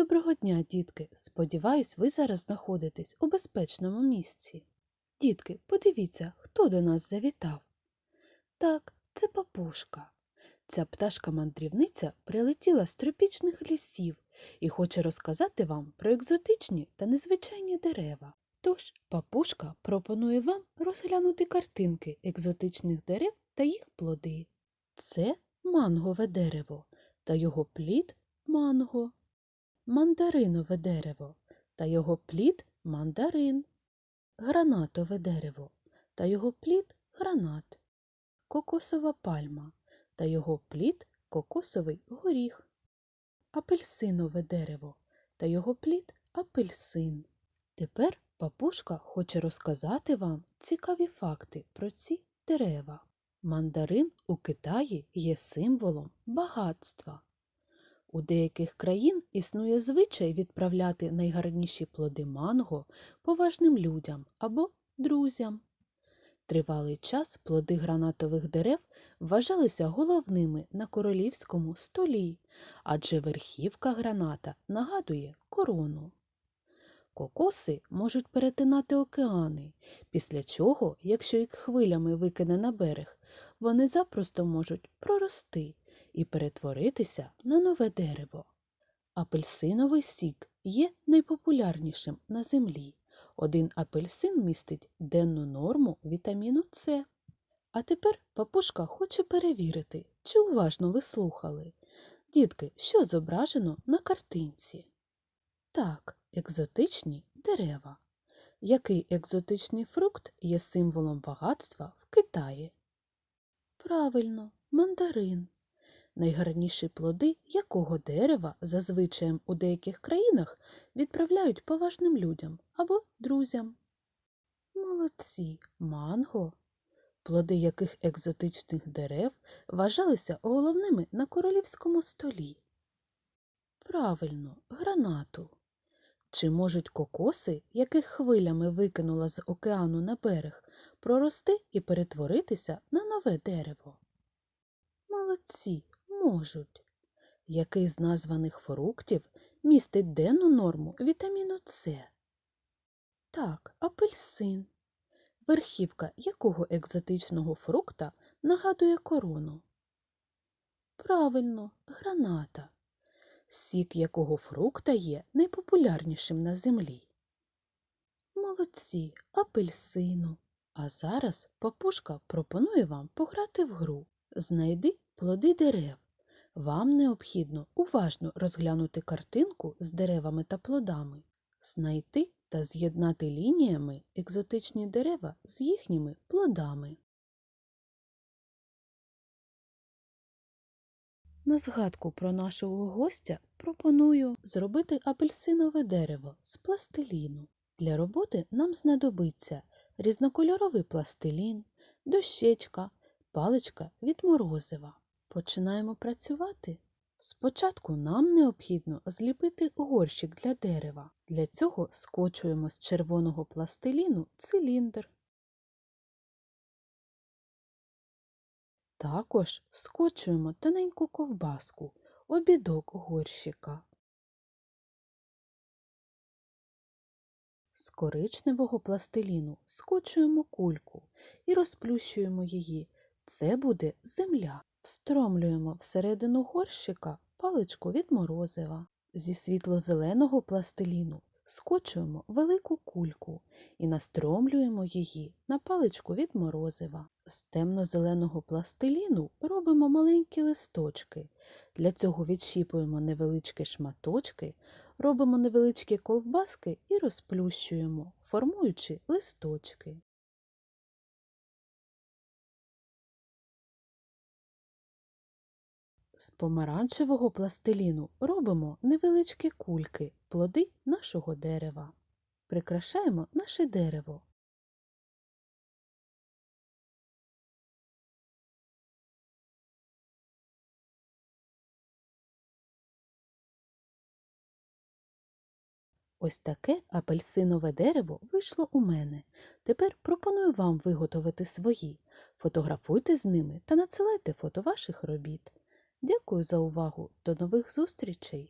Доброго дня, дітки! Сподіваюсь, ви зараз знаходитесь у безпечному місці. Дітки, подивіться, хто до нас завітав. Так, це папушка. Ця пташка-мандрівниця прилетіла з тропічних лісів і хоче розказати вам про екзотичні та незвичайні дерева. Тож папушка пропонує вам розглянути картинки екзотичних дерев та їх плоди. Це мангове дерево та його плід манго мандаринове дерево та його плід мандарин, гранатове дерево та його плід гранат, кокосова пальма та його плід кокосовий горіх, апельсинове дерево та його плід апельсин. Тепер папушка хоче розказати вам цікаві факти про ці дерева. Мандарин у Китаї є символом багатства. У деяких країн існує звичай відправляти найгарніші плоди манго поважним людям або друзям. Тривалий час плоди гранатових дерев вважалися головними на королівському столі, адже верхівка граната нагадує корону. Кокоси можуть перетинати океани, після чого, якщо їх хвилями викине на берег, вони запросто можуть прорости і перетворитися на нове дерево. Апельсиновий сік є найпопулярнішим на землі. Один апельсин містить денну норму вітаміну С. А тепер папушка хоче перевірити, чи уважно ви слухали. Дітки, що зображено на картинці? Так, екзотичні дерева. Який екзотичний фрукт є символом багатства в Китаї? Правильно, мандарин. Найгарніші плоди якого дерева зазвичай у деяких країнах відправляють поважним людям або друзям. Молодці, манго. Плоди яких екзотичних дерев вважалися головними на королівському столі. Правильно, гранату. Чи можуть кокоси, яких хвилями викинула з океану на берег, прорости і перетворитися на нове дерево? Молодці, можуть. Який з названих фруктів містить денну норму вітаміну С? Так, апельсин. Верхівка якого екзотичного фрукта нагадує корону? Правильно, граната. Сік якого фрукта є найпопулярнішим на землі? Молодці, апельсину. А зараз папушка пропонує вам пограти в гру. Знайди плоди дерев. Вам необхідно уважно розглянути картинку з деревами та плодами, знайти та з'єднати лініями екзотичні дерева з їхніми плодами. На згадку про нашого гостя пропоную зробити апельсинове дерево з пластиліну. Для роботи нам знадобиться різнокольоровий пластилін, дощечка, паличка від морозива. Починаємо працювати. Спочатку нам необхідно зліпити горщик для дерева. Для цього скочуємо з червоного пластиліну циліндр. Також скочуємо тоненьку ковбаску, обідок горщика. З коричневого пластиліну скочуємо кульку і розплющуємо її. Це буде земля. Встромлюємо всередину горщика паличку від морозива. Зі світло-зеленого пластиліну скочуємо велику кульку і настромлюємо її на паличку від морозива. З темно-зеленого пластиліну робимо маленькі листочки. Для цього відщіпуємо невеличкі шматочки, робимо невеличкі ковбаски і розплющуємо, формуючи листочки. З помаранчевого пластиліну робимо невеличкі кульки, плоди нашого дерева. Прикрашаємо наше дерево. Ось таке апельсинове дерево вийшло у мене. Тепер пропоную вам виготовити свої. Фотографуйте з ними та надсилайте фото ваших робіт. Дякую за увагу. До нових зустрічей!